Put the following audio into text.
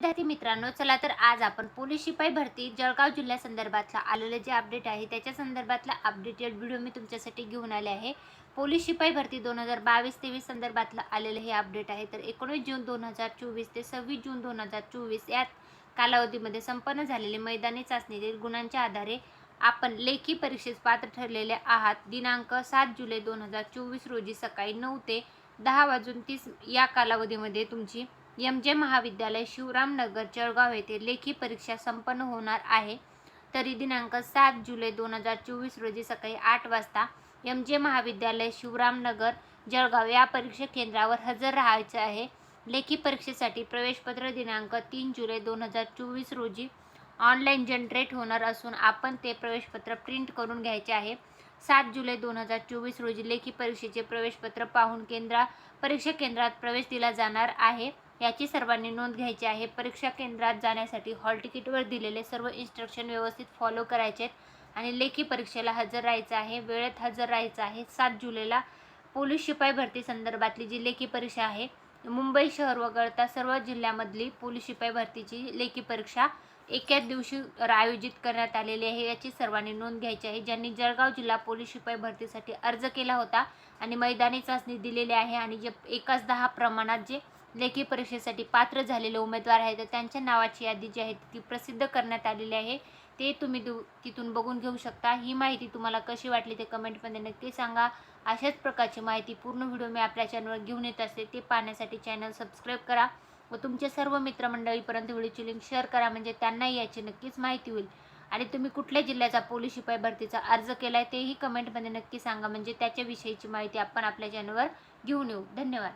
विद्यार्थी मित्रांनो चला तर आज आपण पोलीस शिपाई भरती जळगाव जिल्ह्यासंदर्भातला आलेलं जे अपडेट आहे त्याच्या संदर्भातला अपडेटेड व्हिडिओ मी तुमच्यासाठी घेऊन आले आहे. पोलीस शिपाई भरती दोन हजार बावीस तेवीस संदर्भातलं आलेलं हे अपडेट आहे. तर एकोणीस जून दोन हजार चोवीस ते सव्वीस जून दोन हजार चोवीस यात कालावधीमध्ये संपन्न झालेले मैदानी चाचणीतील गुणांच्या आधारे आपण लेखी परीक्षेस पात्र ठरलेले आहात. दिनांक सात जुलै दोन हजार चोवीस रोजी सकाळी नऊ ते दहा वाजून तीस या कालावधीमध्ये तुमची एम जे महाविद्यालय शिवरामनगर जळगाव येथे लेखी परीक्षा संपन्न होणार आहे. तरी दिनांक सात जुलै दोन हजार चोवीस रोजी सकाळी आठ वाजता एम जे महाविद्यालय शिवरामनगर जळगाव या परीक्षा केंद्रावर हजर राहायचे आहे. लेखी परीक्षेसाठी प्रवेशपत्र दिनांक तीन जुलै दोन हजार चोवीस रोजी ऑनलाईन जनरेट होणार असून आपण ते प्रवेशपत्र प्रिंट करून घ्यायचे आहे. सात जुलै दोन हजार चोवीस रोजी लेखी परीक्षेचे प्रवेशपत्र पाहून केंद्रा परीक्षा केंद्रात प्रवेश दिला जाणार आहे. याची सर्वांनी नोंद घ्यायची आहे. परीक्षा केंद्रात जाण्यासाठी हॉल तिकीटवर दिलेले सर्व इन्स्ट्रक्शन व्यवस्थित फॉलो करायचे आहेत आणि लेखी परीक्षेला हजर राहायचं आहे. वेळेत हजर राहायचं आहे. सात जुलैला पोलीस शिपाई भरती संदर्भातली जी लेखी परीक्षा आहे मुंबई शहर वगळता सर्व जिल्ह्यामधली पोलीस शिपाई भरतीची लेखी परीक्षा एकाच दिवशी आयोजित करण्यात आलेली आहे. याची सर्वांनी नोंद घ्यायची आहे. ज्यांनी जळगाव जिल्हा पोलीस शिपाई भरतीसाठी अर्ज केला होता आणि मैदानी चाचणी दिलेली आहे आणि जे एकाच दहा प्रमाणात जे लेखी परीक्षेसाठी पात्र झालेले उमेदवार आहेत. तर त्यांच्या नावाची यादी जी आहे ती प्रसिद्ध करण्यात आलेली आहे. ते तुम्ही दु तिथून बघून घेऊ शकता. ही माहिती तुम्हाला कशी वाटली ते कमेंटमध्ये नक्की सांगा. अशाच प्रकारची माहिती पूर्ण व्हिडिओ मी आपल्या चॅनलवर घेऊन येत असते. ते पाहण्यासाठी चॅनल सबस्क्राईब करा व तुमच्या सर्व मित्रमंडळीपर्यंत व्हिडिओची लिंक शेअर करा. म्हणजे त्यांनाही याची नक्कीच माहिती होईल. आणि तुम्ही कुठल्या जिल्ह्याचा पोलीस शिपाई भरतीचा अर्ज केला आहे तेही कमेंटमध्ये नक्की सांगा. म्हणजे त्याच्याविषयीची माहिती आपण आपल्या चॅनलवर घेऊन येऊ. धन्यवाद.